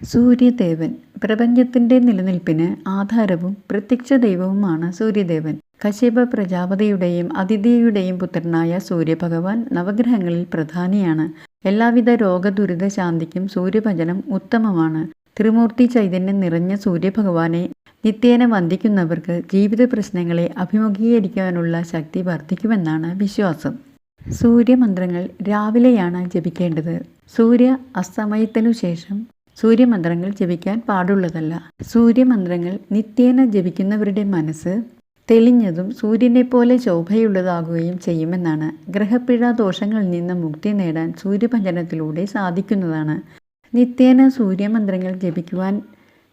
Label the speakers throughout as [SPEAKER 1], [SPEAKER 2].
[SPEAKER 1] സൂര്യദേവൻ. പ്രപഞ്ചത്തിന്റെ നിലനിൽപ്പിന് ആധാരവും പ്രത്യക്ഷ ദൈവവുമാണ് സൂര്യദേവൻ. കശ്യപ പ്രജാപതിയുടെയും അതിഥിയുടെയും പുത്രനായ സൂര്യഭഗവാൻ നവഗ്രഹങ്ങളിൽ പ്രധാനിയാണ്. എല്ലാവിധ രോഗദുരിത ശാന്തിക്കും സൂര്യഭജനം ഉത്തമമാണ്. ത്രിമൂർത്തി ചൈതന്യം നിറഞ്ഞ സൂര്യഭഗവാനെ നിത്യേന വന്ദിക്കുന്നവർക്ക് ജീവിത പ്രശ്നങ്ങളെ അഭിമുഖീകരിക്കാനുള്ള ശക്തി വർദ്ധിക്കുമെന്നാണ് വിശ്വാസം. സൂര്യമന്ത്രങ്ങൾ രാവിലെയാണ് ജപിക്കേണ്ടത്. സൂര്യ അസ്തമയത്തിനു ശേഷം സൂര്യമന്ത്രങ്ങൾ ജപിക്കാൻ പാടുള്ളതല്ല. സൂര്യമന്ത്രങ്ങൾ നിത്യേന ജപിക്കുന്നവരുടെ മനസ്സ് തെളിഞ്ഞതും സൂര്യനെ പോലെ ശോഭയുള്ളതാകുകയും ചെയ്യുമെന്നാണ്. ഗ്രഹപ്പിഴ ദോഷങ്ങളിൽ നിന്ന് മുക്തി നേടാൻ സൂര്യഭജനത്തിലൂടെ സാധിക്കുന്നതാണ്. നിത്യേന സൂര്യമന്ത്രങ്ങൾ ജപിക്കുവാൻ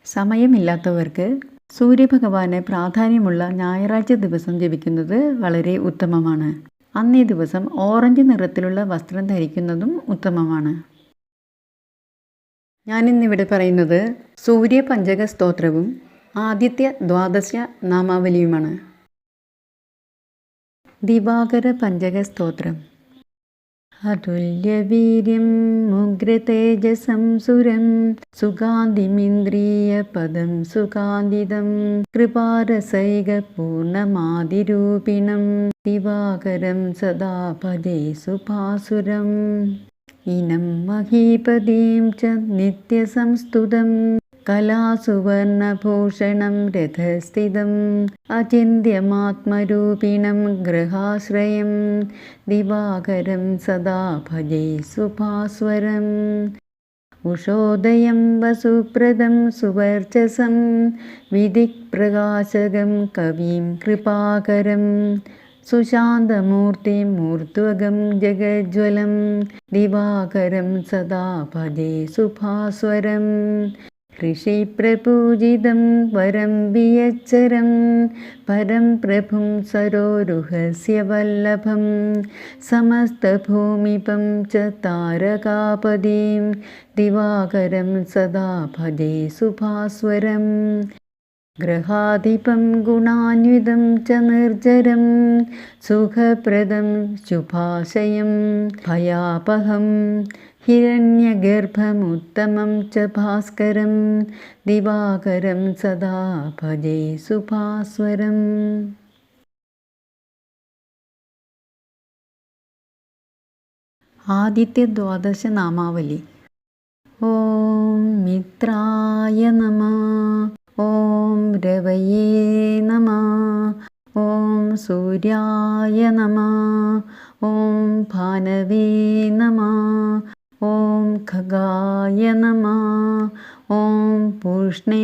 [SPEAKER 1] സമയമില്ലാത്തവർക്ക് സൂര്യഭഗവാന് പ്രാധാന്യമുള്ള ഞായറാഴ്ച ദിവസം ജപിക്കുന്നത് വളരെ ഉത്തമമാണ്. അന്നേ ദിവസം ഓറഞ്ച് നിറത്തിലുള്ള വസ്ത്രം ധരിക്കുന്നതും ഉത്തമമാണ്. ഞാനിന്നിവിടെ പറയുന്നത് സൂര്യപഞ്ചക സ്തോത്രവും ആദിത്യ ദ്വാദശ നാമാവലിയുമാണ്. ദിവാകര പഞ്ചക സ്തോത്രം അതുല്യവീര്യം ഉഗ്രതേജസം സുരം സുഗാന്തിമിന്ദ്രിയപദം കൃപാരസൈക കൃപാരസൈകപൂർണമാതിരൂപിണം ദിവാകരം സദാ പദേ സുഭാസുരം. ഇനം മഹീപതിം ച നിത്യസംസ്തുതം. കലാസുവർണഭൂഷണം രഥസ്ഥിതം. അചിന്യമാത്മരൂപിണം ഗൃഹാശ്രയം. ദിവാകരം സദാ ഭജേ സുഭാസ്വരം. ഉഷോദയം വസുപ്രദം സുവർച്ചസം വിദിക്പ്രകാശകം കവിം കൃപാകരം. സുശാന്തമൂർത്തിം മൂർത്തുവകം ജഗജ്വലം. ദിവാകരം സദാ ഭജേ സുഭാസ്വരം. ഋഷിപ്രപൂജിതം വരം വിയച്ചരം. പരം പ്രഭും സരോരുഹസ്യവല്ലഭം. സമസ്തഭൂമിപം ച താരകാപദീം. ദിവാകരം സദാ ഭജേ സുഭാസ്വരം. ഗ്രഹാധിപം ഗുണാന്വിതം ച നിർജരം സുഖപ്രദം ശുഭാശയം ഭയാപഹം ഹിരണ്യഗർഭമുത്തമം ച ഭാസ്കരം ദിവാകരം സദാ ഭജേ സുഭാസ്വരം. ആദിത്യ ദ്വാദശ നാമാവലി. ഓം ॐ रवये नमः ॐ सूर्याय नमः ॐ भानवे नमः ॐ खगाय नमः ॐ पूष्णे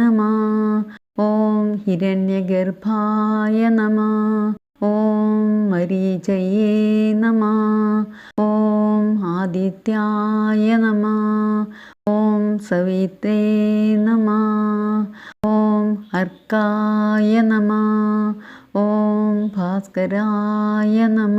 [SPEAKER 1] नमः ॐ हिरण्यगर्भाय नमः ॐ मरीचये नमः ॐ आदित्याय नमः ॐ सवित्रे नमः। അർക്കായ നമ. ഓം ഭാസ്കരായ നമ.